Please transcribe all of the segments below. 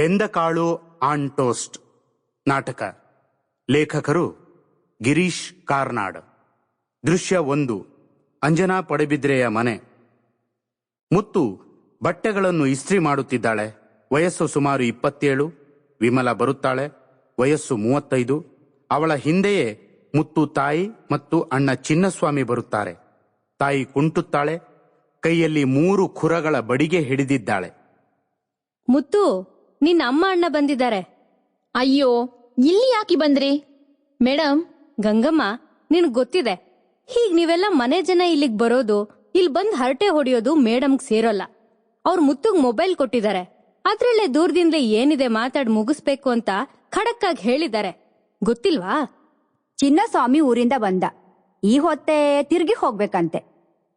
ಬೆಂದ ಕಾಳು on toast. ನಾಟಕ. ಲೇಖಕರು ಗಿರೀಶ್ ಕಾರ್ನಾಡ್. ದೃಶ್ಯ ಒಂದು. ಅಂಜನಾ ಪಡೆಬಿದ್ರೆಯ ಮನೆ. ಮುತ್ತು ಬಟ್ಟೆಗಳನ್ನು ಇಸ್ತ್ರಿ ಮಾಡುತ್ತಿದ್ದಾಳೆ. ವಯಸ್ಸು ಸುಮಾರು ಇಪ್ಪತ್ತೇಳು. ವಿಮಲ ಬರುತ್ತಾಳೆ. ವಯಸ್ಸು ಮೂವತ್ತೈದು. ಅವಳ ಹಿಂದೆಯೇ ಮುತ್ತು ತಾಯಿ ಮತ್ತು ಅಣ್ಣ ಚಿನ್ನಸ್ವಾಮಿ ಬರುತ್ತಾರೆ. ತಾಯಿ ಕುಂಟುತ್ತಾಳೆ. ಕೈಯಲ್ಲಿ ಮೂರು ಖುರಗಳ ಬಡಿಗೆ ಹಿಡಿದಿದ್ದಾಳೆ. ಮುತ್ತು ನಿನ್ನ ಅಮ್ಮ ಅಣ್ಣ ಬಂದಿದ್ದಾರೆ. ಅಯ್ಯೋ ಇಲ್ಲಿ ಯಾಕೆ ಬಂದ್ರಿ? ಮೇಡಮ್ ಗಂಗಮ್ಮ ನಿನ್ ಗೊತ್ತಿದೆ. ಹೀಗ್ ನೀವೆಲ್ಲ ಮನೆ ಜನ ಇಲ್ಲಿಗ್ ಬರೋದು ಇಲ್ಲಿ ಬಂದ್ ಹರಟೆ ಹೊಡೆಯೋದು ಮೇಡಮ್ಗ್ ಸೇರೋಲ್ಲ. ಅವ್ರ ಮುತ್ತುಗ್ ಮೊಬೈಲ್ ಕೊಟ್ಟಿದ್ದಾರೆ. ಅದ್ರಲ್ಲೇ ದೂರದಿಂದ ಏನಿದೆ ಮಾತಾಡ್ ಮುಗಿಸ್ಬೇಕು ಅಂತ ಖಡಕ್ ಆಗಿ ಹೇಳಿದ್ದಾರೆ. ಗೊತ್ತಿಲ್ವಾ? ಚಿನ್ನಸ್ವಾಮಿ ಊರಿಂದ ಬಂದ. ಈ ಹೊತ್ತೆ ತಿರ್ಗಿ ಹೋಗ್ಬೇಕಂತೆ.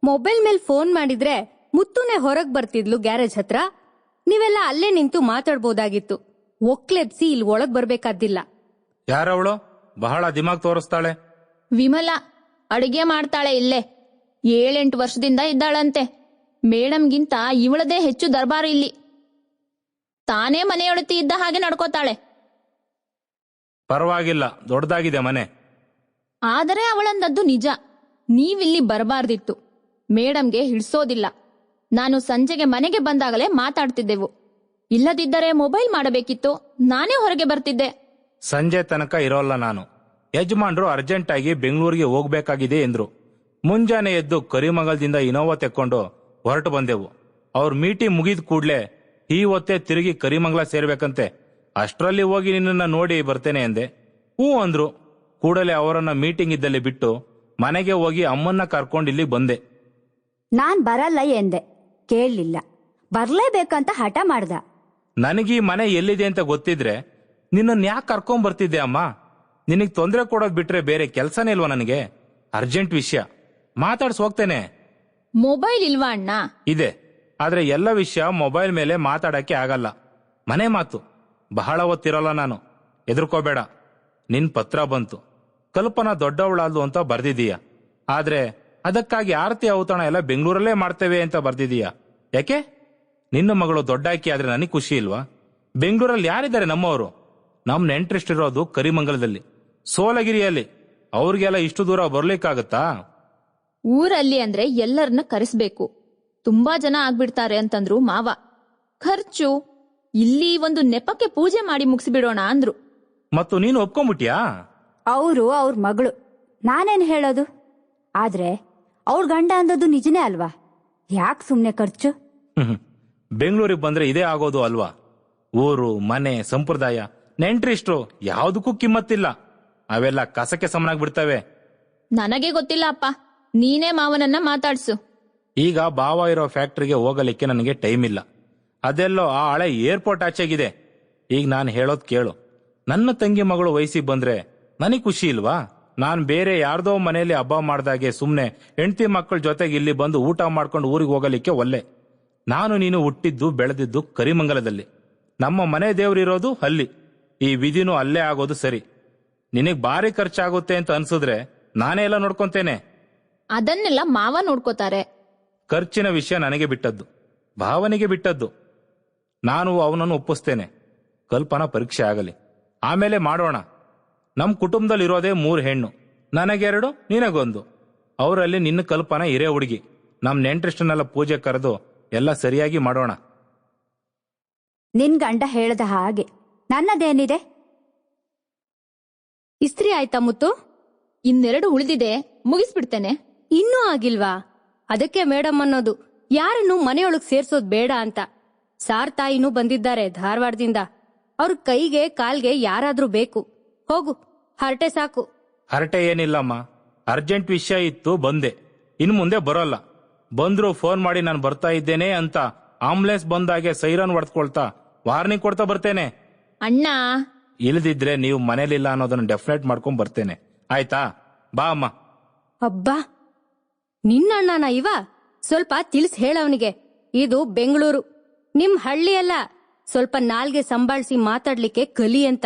ಮೊಬೈಲ್ ಮೇಲ್ ಫೋನ್ ಮಾಡಿದ್ರೆ ಮುತ್ತುನೆ ಹೊರಗ್ ಬರ್ತಿದ್ಲು ಗ್ಯಾರೇಜ್ ಹತ್ರ. ನೀವೆಲ್ಲ ಅಲ್ಲೇ ನಿಂತು ಮಾತಾಡ್ಬೋದಾಗಿತ್ತು. ಒಕ್ಲೆಬ್ಸಿ ಇಲ್ಲಿ ಒಳಗ್ ಬರ್ಬೇಕಾದಿಲ್ಲ ಯಾರವಳು? ಬಹಳ ದಿಮಾಗ್ ತೋರಿಸ್ತಾಳೆ. ವಿಮಲ ಅಡಿಗೆ ಮಾಡ್ತಾಳೆ ಇಲ್ಲೇ. ಏಳೆಂಟು ವರ್ಷದಿಂದ ಇದ್ದಾಳಂತೆ. ಮೇಡಮ್ಗಿಂತ ಇವಳದೇ ಹೆಚ್ಚು ದರ್ಬಾರು ಇಲ್ಲಿ. ತಾನೇ ಮನೆಯೊಳತಿ ಇದ್ದ ಹಾಗೆ ನಡ್ಕೋತಾಳೆ. ಪರವಾಗಿಲ್ಲ ದೊಡ್ಡದಾಗಿದೆ ಮನೆ. ಆದರೆ ಅವಳಂದದ್ದು ನಿಜ. ನೀವಿಲ್ಲಿ ಬರಬಾರ್ದಿತ್ತು. ಮೇಡಮ್ಗೆ ಹಿಡ್ಸೋದಿಲ್ಲ. ನಾನು ಸಂಜೆಗೆ ಮನೆಗೆ ಬಂದಾಗಲೇ ಮಾತಾಡ್ತಿದ್ದೆವು. ಇಲ್ಲದಿದ್ದರೆ ಮೊಬೈಲ್ ಮಾಡಬೇಕಿತ್ತು. ನಾನೇ ಹೊರಗೆ ಬರ್ತಿದ್ದೆ. ಸಂಜೆ ತನಕ ಇರೋಲ್ಲ ನಾನು. ಯಜಮಾನ್ರು ಅರ್ಜೆಂಟ್ ಆಗಿ ಬೆಂಗಳೂರಿಗೆ ಹೋಗ್ಬೇಕಾಗಿದೆ ಎಂದ್ರು. ಮುಂಜಾನೆ ಎದ್ದು ಕರಿಮಂಗಲದಿಂದ ಇನೋವಾ ತೆಕ್ಕೊಂಡು ಹೊರಟು ಬಂದೆವು. ಅವ್ರ ಮೀಟಿಂಗ್ ಮುಗಿದ ಕೂಡ್ಲೆ ಈ ಹೊತ್ತೆ ತಿರುಗಿ ಕರಿಮಂಗಲ ಸೇರ್ಬೇಕಂತೆ. ಅಷ್ಟರಲ್ಲಿ ಹೋಗಿ ನಿನ್ನನ್ನು ನೋಡಿ ಬರ್ತೇನೆ ಎಂದೆ ಹ್ಞೂ ಅಂದ್ರು. ಕೂಡಲೇ ಅವರನ್ನ ಮೀಟಿಂಗ್ ಇದ್ದಲ್ಲಿ ಬಿಟ್ಟು ಮನೆಗೆ ಹೋಗಿ ಅಮ್ಮನ್ನ ಕರ್ಕೊಂಡು ಇಲ್ಲಿಗೆ ಬಂದೆ. ನಾನ್ ಬರಲ್ಲ ಎಂದೆ. ಕೇಳಲಿಲ್ಲ ಬರ್ಲೇಬೇಕಂತ ಹಠ ಮಾಡ್ದ. ನನಗೀ ಮನೆ ಎಲ್ಲಿದೆ ಅಂತ ಗೊತ್ತಿದ್ರೆ ನಿನ್ನನ್ ಯಾಕೆ ಕರ್ಕೊಂಡ್ ಬರ್ತಿದ್ದೆ ಅಮ್ಮ? ನಿನಗ್ ತೊಂದರೆ ಕೊಡೋದ್ ಬಿಟ್ರೆ ಬೇರೆ ಕೆಲ್ಸನೇ ಇಲ್ವಾ ನನಗೆ? ಅರ್ಜೆಂಟ್ ವಿಷಯ. ಮಾತಾಡ್ಸ್ ಹೋಗ್ತೇನೆ. ಮೊಬೈಲ್ ಇಲ್ವಾ ಅಣ್ಣ? ಇದೆ. ಆದ್ರೆ ಎಲ್ಲ ವಿಷಯ ಮೊಬೈಲ್ ಮೇಲೆ ಮಾತಾಡಕ್ಕೆ ಆಗಲ್ಲ. ಮನೆ ಮಾತು. ಬಹಳ ಹೊತ್ತಿರಲ್ಲ ನಾನು. ಎದುರ್ಕೋಬೇಡ ನಿನ್ ಪತ್ರ ಬಂತು. ಕಲ್ಪನಾ ದೊಡ್ಡವಳಾದ್ಲು ಅಂತ ಬರ್ದಿದೀಯ. ಆದ್ರೆ ಅದಕ್ಕಾಗಿ ಆರತಿ ಔತಣ ಎಲ್ಲ ಬೆಂಗಳೂರಲ್ಲೇ ಮಾಡ್ತೇವೆ ಅಂತ ಬರ್ದಿದೀಯ. ಯಾಕೆ? ನಿನ್ನ ಮಗಳು ದೊಡ್ಡಾಕಿ ಆದ್ರೆ ನನಗೆ ಖುಷಿ ಇಲ್ವಾ? ಬೆಂಗಳೂರಲ್ಲಿ ಯಾರಿದ್ದಾರೆ ನಮ್ಮವರು? ನಮ್ ನೆಂಟ್ರಿಷ್ಟಿರೋದು ಕರಿಮಂಗಲದಲ್ಲಿ ಸೋಲಗಿರಿಯಲ್ಲಿ. ಅವ್ರಿಗೆಲ್ಲ ಇಷ್ಟು ದೂರ ಬರ್ಲಿಕ್ಕಾಗತ್ತಾ? ಊರಲ್ಲಿ ಅಂದ್ರೆ ಎಲ್ಲರನ್ನ ಕರೆಸ್ಬೇಕು. ತುಂಬಾ ಜನ ಆಗ್ಬಿಡ್ತಾರೆ ಅಂತಂದ್ರು ಮಾವ. ಖರ್ಚು ಇಲ್ಲಿ ಒಂದು ನೆಪಕ್ಕೆ ಪೂಜೆ ಮಾಡಿ ಮುಗಿಸ್ಬಿಡೋಣ ಅಂದ್ರು. ಮತ್ತು ನೀನು ಒಪ್ಕೊಂಬಿಟ್ಯಾ ಅವರು ಅವ್ರ ಮಗಳು. ನಾನೇನ್ ಹೇಳೋದು? ಆದ್ರೆ ಅವ್ರ ಗಂಡ ಅಂದದ್ದು ನಿಜನೇ ಅಲ್ವಾ? ಯಾಕೆ ಸುಮ್ನೆ ಖರ್ಚು? ಹ್ಮ್. ಬೆಂಗಳೂರಿಗೆ ಬಂದ್ರೆ ಇದೇ ಆಗೋದು ಅಲ್ವಾ? ಊರು ಮನೆ ಸಂಪ್ರದಾಯ ನೆಂಟ್ರಿಷ್ಟ್ರು ಯಾವ್ದಕ್ಕೂ ಕಿಮ್ಮತ್ತಿಲ್ಲ. ಅವೆಲ್ಲ ಕಸಕ್ಕೆ ಸಮನಾಗಿ ಬಿಡ್ತವೆ ನನಗೆ ಗೊತ್ತಿಲ್ಲ ಅಪ್ಪ. ನೀನೇ ಮಾವನನ್ನ ಮಾತಾಡ್ಸು. ಈಗ ಬಾವ ಇರೋ ಫ್ಯಾಕ್ಟ್ರಿಗೆ ಹೋಗಲಿಕ್ಕೆ ನನಗೆ ಟೈಮ್ ಇಲ್ಲ. ಅದೆಲ್ಲೋ ಆ ಹಳೆ ಏರ್ಪೋರ್ಟ್ ಆಚೆಗಿದೆ. ಈಗ ನಾನು ಹೇಳೋದ್ ಕೇಳು. ನನ್ನ ತಂಗಿ ಮಗಳು ವಯಸ್ಸಿಗೆ ಬಂದ್ರೆ ನನಗೆ ಖುಷಿ ಇಲ್ವಾ? ನಾನ್ ಬೇರೆ ಯಾರ್ದೋ ಮನೆಯಲ್ಲಿ ಹಬ್ಬ ಮಾಡ್ದಾಗೆ ಸುಮ್ನೆ ಹೆಂಡತಿ ಮಕ್ಕಳ ಜೊತೆಗೆ ಇಲ್ಲಿ ಬಂದು ಊಟ ಮಾಡ್ಕೊಂಡು ಊರಿಗೆ ಹೋಗಲಿಕ್ಕೆ ಒಲ್ಲೆ. ನಾನು ನೀನು ಹುಟ್ಟಿದ್ದು ಬೆಳೆದಿದ್ದು ಕರಿಮಂಗಲದಲ್ಲಿ. ನಮ್ಮ ಮನೆ ದೇವರಿರೋದು ಅಲ್ಲಿ ಈ ವಿಧಿನೂ ಅಲ್ಲೇ ಆಗೋದು ಸರಿ. ನಿನಗ್ ಭಾರಿ ಖರ್ಚಾಗುತ್ತೆ ಅಂತ ಅನ್ಸಿದ್ರೆ ನಾನೇ ಎಲ್ಲ ನೋಡ್ಕೊಂತೇನೆ. ಅದನ್ನೆಲ್ಲ ಮಾವ ನೋಡ್ಕೋತಾರೆ. ಖರ್ಚಿನ ವಿಷಯ ನನಗೆ ಬಿಟ್ಟದ್ದು. ಭಾವನೆಗೆ ಬಿಟ್ಟದ್ದು. ನಾನು ಅವನನ್ನು ಒಪ್ಪಿಸ್ತೇನೆ. ಕಲ್ಪನಾ ಪರೀಕ್ಷೆ ಆಗಲಿ. ಆಮೇಲೆ ಮಾಡೋಣ. ನಮ್ ಕುಟುಂಬದಲ್ಲಿ ಇರೋದೇ ಮೂರು ಹೆಣ್ಣು. ನನಗೆರಡು ನಿನಗೊಂದು. ಅವರಲ್ಲಿ ನಿನ್ನ ಕಲ್ಪನಾ ಇರೇ ಹುಡುಗಿ. ನಮ್ ನೆಂಟ್ರಿಷ್ಟನ್ನೆಲ್ಲ ಪೂಜೆ ಕರೆದು ಎಲ್ಲ ಸರಿಯಾಗಿ ಮಾಡೋಣ. ನಿನ್ ಗಂಡ ಹೇಳ್ದ ಹಾಗೆ. ನನ್ನದೇನಿದೆ? ಇಸ್ತ್ರಿ ಆಯ್ತಾ ಮುತ್ತು? ಇನ್ನೆರಡು ಉಳಿದಿದೆ. ಮುಗಿಸ್ಬಿಡ್ತೇನೆ. ಇನ್ನೂ ಆಗಿಲ್ವಾ? ಅದಕ್ಕೆ ಮೇಡಮ್ ಅನ್ನೋದು ಯಾರನ್ನು ಮನೆಯೊಳಗ್ ಸೇರ್ಸೋದ್ ಬೇಡ ಅಂತ. ಸಾರ್ ತಾಯಿನೂ ಬಂದಿದ್ದಾರೆ ಧಾರವಾಡದಿಂದ. ಅವ್ರ ಕೈಗೆ ಕಾಲ್ಗೆ ಯಾರಾದ್ರೂ ಬೇಕು. ಹೋಗು ಹರಟೆ ಸಾಕು. ಹರಟೆ ಏನಿಲ್ಲಮ್ಮ. ಅರ್ಜೆಂಟ್ ವಿಷಯ ಇತ್ತು ಬಂದೆ. ಇನ್ ಮುಂದೆ ಬರೋಲ್ಲ. ಬಂದ್ರು ಫೋನ್ ಮಾಡಿ ನಾನು ಬರ್ತಾ ಇದ್ದೇನೆ ಅಂತ ಆಂಬುಲೆನ್ಸ್ ಬಂದಾಗೆ ಸೈರನ್ ಹೊಡೆದ್ಕೊಳ್ತಾ ವಾರ್ನಿಂಗ್ ಕೊಡ್ತಾ ಬರ್ತೇನೆ. ಅಣ್ಣ. ಇಲ್ದಿದ್ರೆ ನೀವು ಮನೇಲಿಲ್ಲ ಅನ್ನೋದನ್ನ ಡೆಫಿನೆಟ್ ಮಾಡ್ಕೊಂಡ್ ಬರ್ತೇನೆ. ಆಯ್ತಾ? ಬಾ ಅಮ್ಮ. ಅಬ್ಬಾ. ನಿನ್ನಣ್ಣನ ಇವ? ಸ್ವಲ್ಪ ತಿಳಿಸ್ ಹೇಳವನಿಗೆ. ಇದು ಬೆಂಗಳೂರು. ನಿಮ್ ಹಳ್ಳಿಯಲ್ಲ. ಸ್ವಲ್ಪ ನಾಲ್ಗೆ ಸಂಭಾಳಿಸಿ ಮಾತಾಡ್ಲಿಕ್ಕೆ ಕಲಿ ಅಂತ.